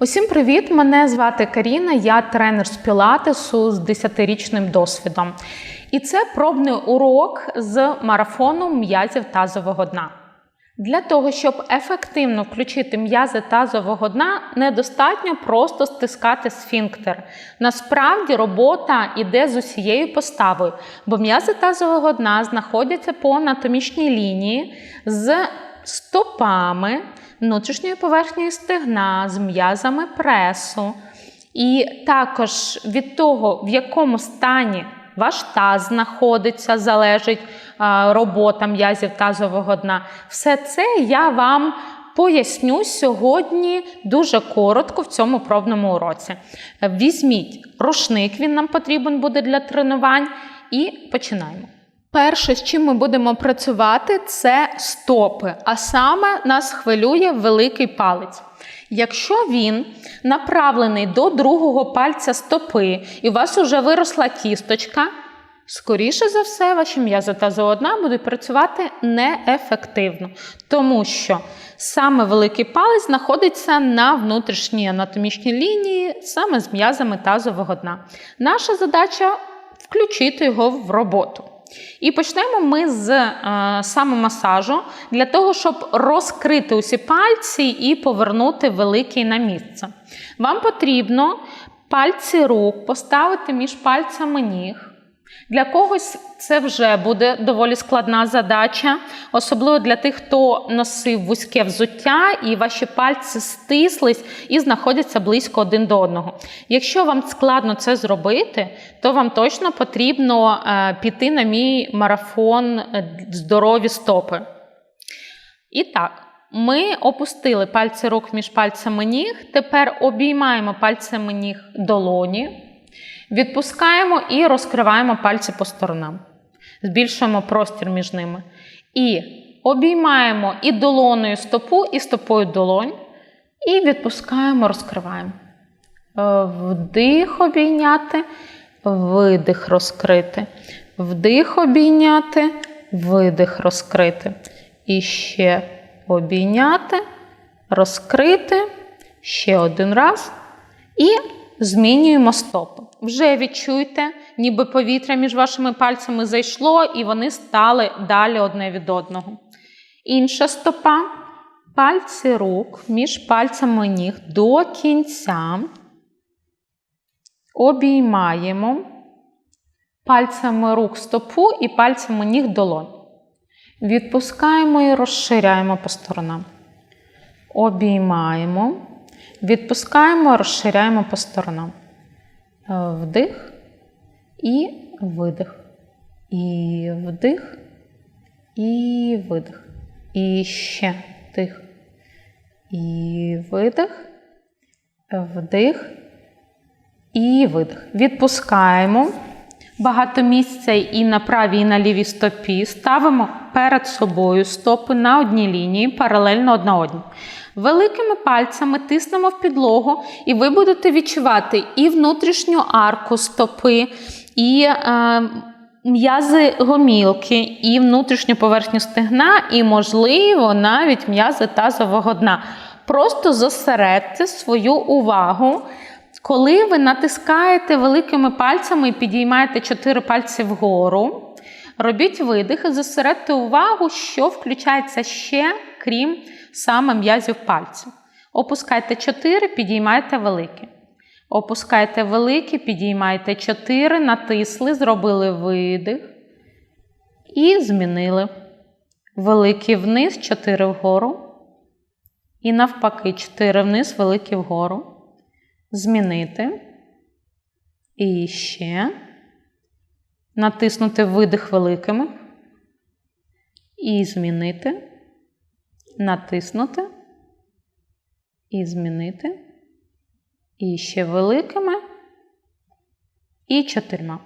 Усім привіт! Мене звати Каріна, я тренер з пілатесу з 10-річним досвідом. І це пробний урок з марафону м'язів тазового дна. Для того, щоб ефективно включити м'язи тазового дна, недостатньо просто стискати сфінктер. Насправді робота йде з усією поставою, бо м'язи тазового дна знаходяться по анатомічній лінії з стопами, внутрішньою поверхнею стегна, з м'язами пресу. І також від того, в якому стані ваш таз знаходиться, залежить робота м'язів тазового дна. Все це я вам поясню сьогодні дуже коротко в цьому пробному уроці. Візьміть рушник, він нам потрібен буде для тренувань, і починаємо. Перше, з чим ми будемо працювати, це стопи, а саме нас хвилює великий палець. Якщо він направлений до другого пальця стопи, і у вас вже виросла кісточка, скоріше за все, ваші м'язи тазового дна будуть працювати неефективно, тому що саме великий палець знаходиться на внутрішній анатомічній лінії, саме з м'язами тазового дна. Наша задача включити його в роботу. І почнемо ми з е, самомасажу для того, щоб розкрити усі пальці і повернути великий на місце. Вам потрібно пальці рук поставити між пальцями ніг. Для когось це вже буде доволі складна задача, особливо для тих, хто носив вузьке взуття, і ваші пальці стислись і знаходяться близько один до одного. Якщо вам складно це зробити, то вам точно потрібно е, піти на мій марафон е, здорові стопи. І так, ми опустили пальці рук між пальцями ніг. Тепер обіймаємо пальцями ніг долоні. Відпускаємо і розкриваємо пальці по сторонам. Збільшуємо простір між ними. І обіймаємо і долоною стопу, і стопою долонь. І відпускаємо, розкриваємо. Е, Вдих обійняти, видих розкрити. Вдих обійняти, видих розкрити. І ще обійняти, розкрити. Ще один раз. І змінюємо стопи. Вже відчуйте, ніби повітря між вашими пальцями зайшло, і вони стали далі одне від одного. Інша стопа. Пальці рук між пальцями ніг до кінця. Обіймаємо пальцями рук стопу і пальцями ніг долонь. Відпускаємо і розширяємо по сторонам. Обіймаємо. Відпускаємо, розширяємо по сторонам. Вдих і видих. І вдих, і видих. І ще вдих. І видих, вдих і видих. Відпускаємо. Багато місця і на правій, і на лівій стопі. Ставимо перед собою стопи на одній лінії, паралельно одна одній. Великими пальцями тиснемо в підлогу, і ви будете відчувати і внутрішню арку стопи, і е, м'язи гомілки, і внутрішню поверхню стегна, і, можливо, навіть м'язи тазового дна. Просто зосередьте свою увагу. Коли ви натискаєте великими пальцями і підіймаєте чотири пальці вгору, робіть видих і зосередьте увагу, що включається ще, крім саме м'язів пальців. Опускайте 4, підіймайте великі. Опускайте великі, підіймайте 4, натисли, зробили видих. І змінили. Великі вниз, 4 вгору. І навпаки, 4 вниз, великі вгору. Змінити. І ще. Натиснути видих великими. І змінити натиснути і змінити. І ще великими. І чотирма.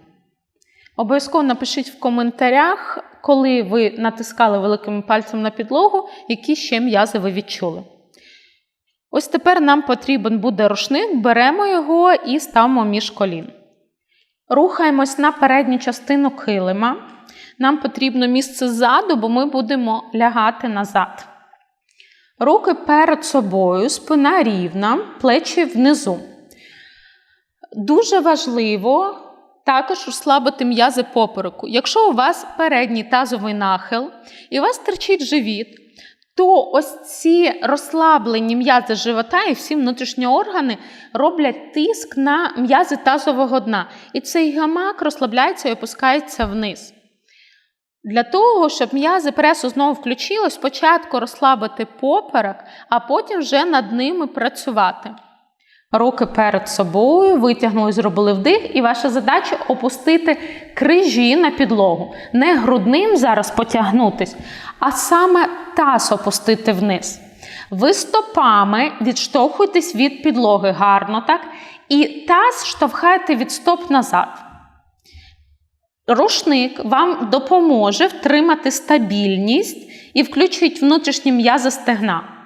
Обов'язково напишіть в коментарях, коли ви натискали великим пальцем на підлогу, які ще м'язи ви відчули. Ось тепер нам потрібен буде рушник, беремо його і ставимо між колін. Рухаємось на передню частину килима. Нам потрібно місце ззаду, бо ми будемо лягати назад. Руки перед собою, спина рівна, плечі внизу. Дуже важливо також розслабити м'язи попереку. Якщо у вас передній тазовий нахил і у вас терчить живіт, то ось ці розслаблені м'язи живота і всі внутрішні органи роблять тиск на м'язи тазового дна. І цей гамак розслабляється і опускається вниз. Для того, щоб м'язи пресу знову включилось, спочатку розслабити поперек, а потім вже над ними працювати. Руки перед собою, витягнули, зробили вдих, і ваша задача опустити крижі на підлогу. Не грудним зараз потягнутись, а саме таз опустити вниз. Ви стопами відштовхуєтесь від підлоги гарно, так? І таз штовхаєте від стоп назад. Рушник вам допоможе втримати стабільність і включить внутрішні м'язи стегна.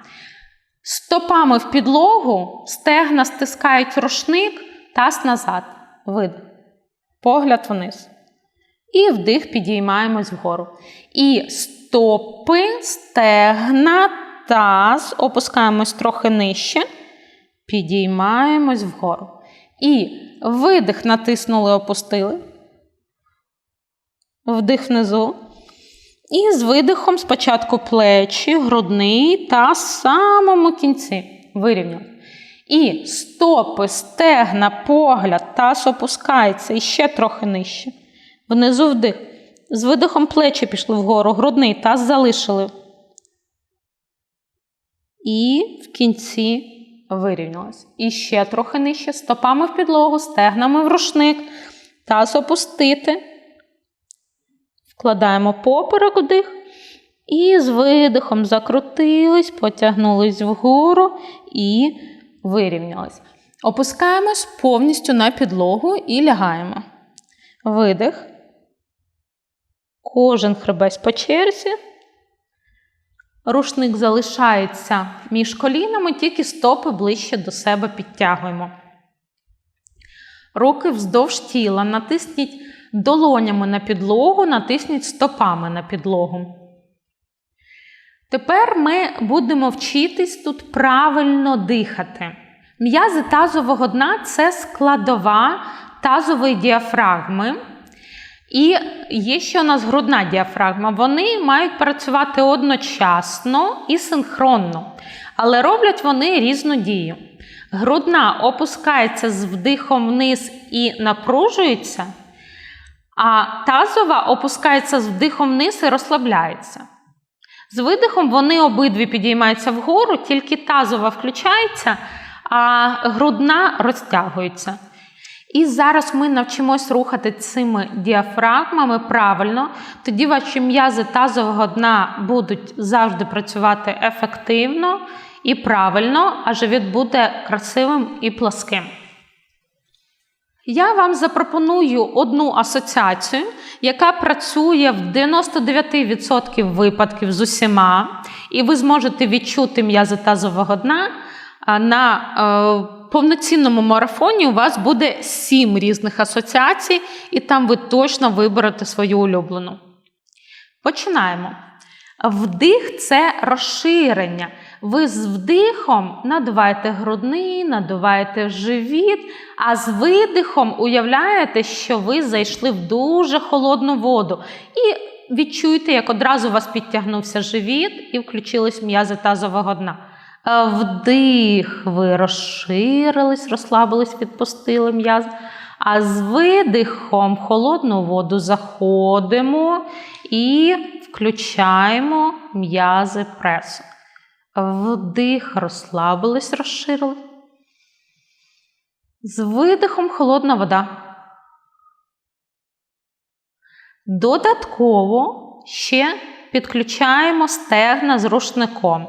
Стопами в підлогу, стегна стискають рушник, таз назад. Вид. Погляд вниз. І вдих підіймаємось вгору. І стопи, стегна, таз, опускаємось трохи нижче, підіймаємось вгору. І видих натиснули, опустили. Вдих внизу. І з видихом спочатку плечі, грудний та самому кінці. Вирівняли. І стопи, стегна, погляд, таз опускається і ще трохи нижче. Внизу вдих. З видихом плечі пішли вгору, грудний таз залишили. І в кінці вирівнялось. І ще трохи нижче. Стопами в підлогу, стегнами в рушник. Таз опустити. Вкладаємо поперек вдих. І з видихом закрутились, потягнулись вгору і вирівнялись. Опускаємось повністю на підлогу і лягаємо. Видих. Кожен хребець по черзі. Рушник залишається між колінами, тільки стопи ближче до себе підтягуємо. Руки вздовж тіла. Натисніть долонями на підлогу, натисніть стопами на підлогу. Тепер ми будемо вчитись тут правильно дихати. М'язи тазового дна це складова тазової діафрагми. І є ще у нас грудна діафрагма. Вони мають працювати одночасно і синхронно, але роблять вони різну дію. Грудна опускається з вдихом вниз і напружується, а тазова опускається з вдихом вниз і розслабляється. З видихом вони обидві підіймаються вгору, тільки тазова включається, а грудна розтягується. І зараз ми навчимось рухати цими діафрагмами правильно, тоді ваші м'язи тазового дна будуть завжди працювати ефективно і правильно, а живіт буде красивим і пласким. Я вам запропоную одну асоціацію, яка працює в 99% випадків з усіма, і ви зможете відчути м'язи тазового дна на е, повноцінному марафоні. У вас буде 7 різних асоціацій, і там ви точно виберете свою улюблену. Починаємо. Вдих це розширення. Ви з вдихом надуваєте грудний, надуваєте живіт, а з видихом уявляєте, що ви зайшли в дуже холодну воду. І відчуєте, як одразу у вас підтягнувся живіт і включились м'язи тазового дна. Вдих, ви розширились, розслабились, відпустили м'яз. А з видихом холодну воду заходимо і включаємо м'язи пресу. Вдих, розслабились, розширили. З видихом холодна вода. Додатково ще підключаємо стегна з рушником.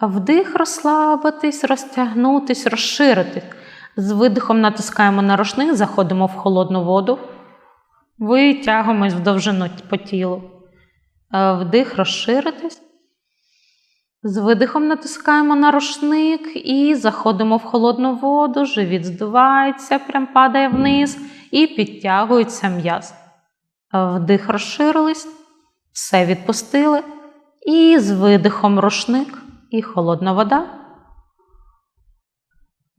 Вдих, розслабитись, розтягнутись, розширитись. З видихом натискаємо на рушник, заходимо в холодну воду, витягуємось в довжину по тілу. Вдих, розширитись. З видихом натискаємо на рушник і заходимо в холодну воду, живіт здувається, прям падає вниз і підтягується м'яз. Вдих розширились, все відпустили. І з видихом рушник і холодна вода.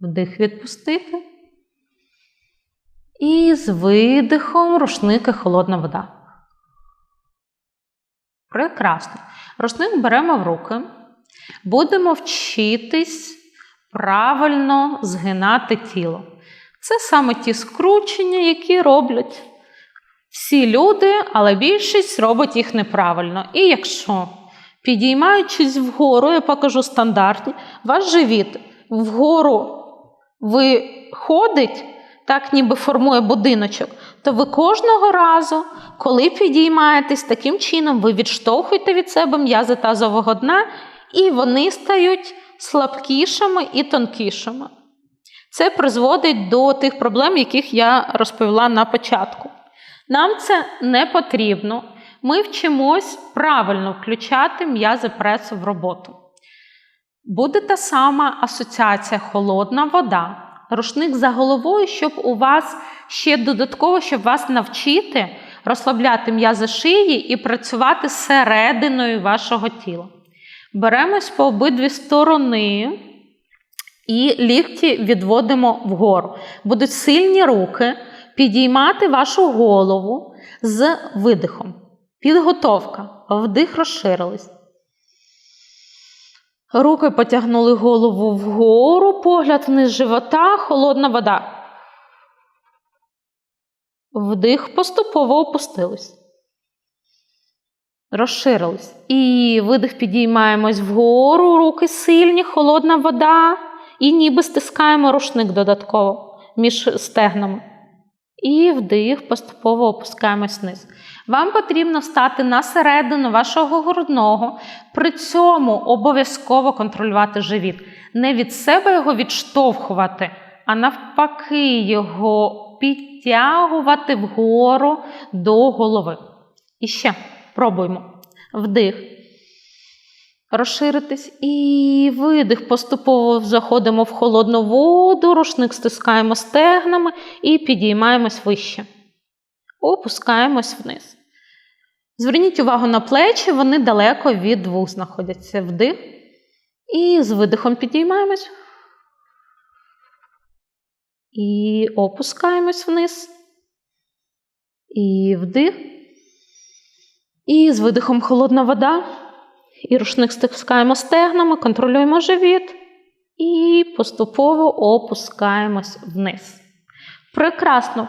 Вдих відпустити. І з видихом рушник і холодна вода. Прекрасно. Рушник беремо в руки. Будемо вчитись правильно згинати тіло. Це саме ті скручення, які роблять всі люди, але більшість робить їх неправильно. І якщо підіймаючись вгору, я покажу стандартні, ваш живіт вгору виходить, так ніби формує будиночок, то ви кожного разу, коли підіймаєтесь таким чином, ви відштовхуєте від себе м'язи тазового дна, і вони стають слабкішими і тонкішими. Це призводить до тих проблем, яких я розповіла на початку. Нам це не потрібно. Ми вчимось правильно включати м'язи пресу в роботу. Буде та сама асоціація холодна вода. Рушник за головою, щоб у вас ще додатково, щоб вас навчити розслабляти м'язи шиї і працювати серединою вашого тіла. Беремось по обидві сторони і лікті відводимо вгору. Будуть сильні руки підіймати вашу голову з видихом. Підготовка. Вдих розширились. Руки потягнули голову вгору, погляд вниз живота, холодна вода. Вдих поступово опустились. Розширились. І видих підіймаємось вгору, руки сильні, холодна вода. І ніби стискаємо рушник додатково між стегнами. І вдих, поступово опускаємось вниз. Вам потрібно стати на середину вашого грудного, при цьому обов'язково контролювати живіт. Не від себе його відштовхувати, а навпаки, його підтягувати вгору до голови. І ще пробуємо. Вдих. Розширитись і видих. Поступово заходимо в холодну воду, рушник стискаємо стегнами і підіймаємось вище. Опускаємось вниз. Зверніть увагу на плечі, вони далеко від вух знаходяться. Вдих. І з видихом підіймаємось. І опускаємось вниз. І вдих. І з видихом холодна вода. І рушник стискаємо стегнами, контролюємо живіт. І поступово опускаємось вниз. Прекрасно.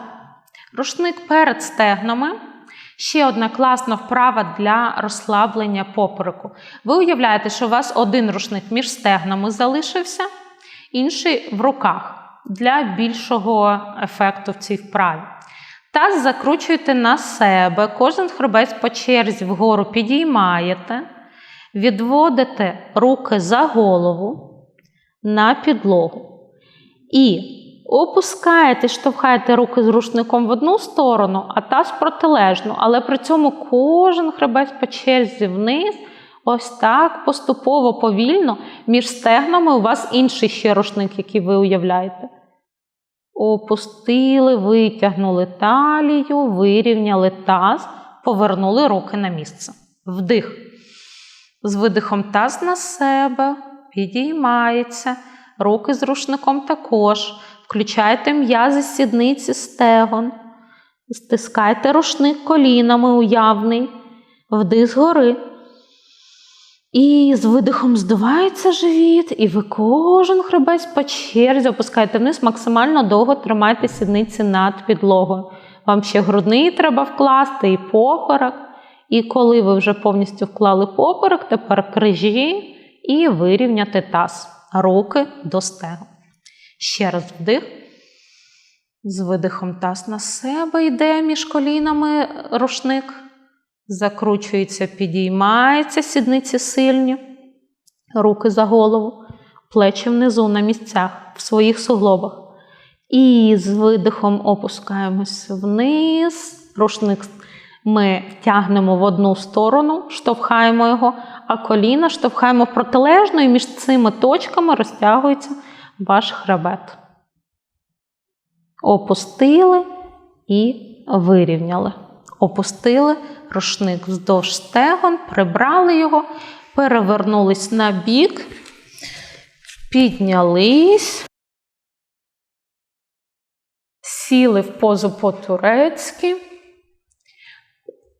Рушник перед стегнами. Ще одна класна вправа для розслаблення попереку. Ви уявляєте, що у вас один рушник між стегнами залишився, інший в руках для більшого ефекту в цій вправі. Таз закручуєте на себе, кожен хребець по черзі вгору підіймаєте, відводите руки за голову на підлогу. І опускаєте, штовхаєте руки з рушником в одну сторону, а таз протилежну. Але при цьому кожен хребець по черзі вниз. Ось так поступово повільно між стегнами у вас інший ще рушник, який ви уявляєте. Опустили, витягнули талію, вирівняли таз, повернули руки на місце. Вдих. З видихом таз на себе, підіймається, руки з рушником також. Включайте м'язи сідниці стегон. Стискайте рушник колінами уявний, вдих згори. І з видихом здувається живіт, і ви кожен хребець по черзі опускаєте вниз, максимально довго тримайте сідниці над підлогою. Вам ще грудний треба вкласти і поперек. І коли ви вже повністю вклали поперек, тепер крижі і вирівняти таз. Руки до стегу. Ще раз вдих. З видихом таз на себе йде між колінами рушник. Закручується, підіймається, сідниці сильні, руки за голову, плечі внизу на місцях, в своїх суглобах. І з видихом опускаємось вниз. Рушник ми тягнемо в одну сторону, штовхаємо його, а коліна штовхаємо в протилежну, і між цими точками розтягується ваш хребет. Опустили і вирівняли. Опустили рушник вздовж стегон, прибрали його, перевернулись на бік, піднялись, сіли в позу по-турецьки.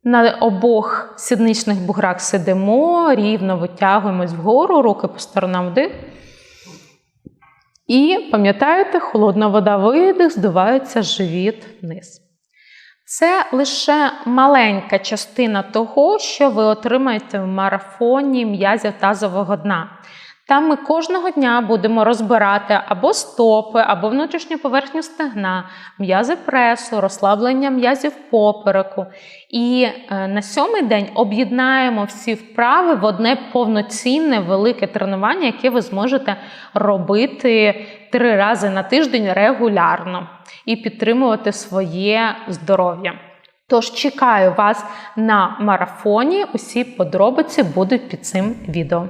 На обох сідничних буграх сидимо, рівно витягуємось вгору, руки по сторонам вдих. І пам'ятаєте, холодна вода видих, здувається живіт вниз. Це лише маленька частина того, що ви отримаєте в марафоні м'язів тазового дна. Там ми кожного дня будемо розбирати або стопи, або внутрішню поверхню стегна, м'язи пресу, розслаблення м'язів попереку. І е, на сьомий день об'єднаємо всі вправи в одне повноцінне велике тренування, яке ви зможете робити три рази на тиждень регулярно і підтримувати своє здоров'я. Тож чекаю вас на марафоні. Усі подробиці будуть під цим відео.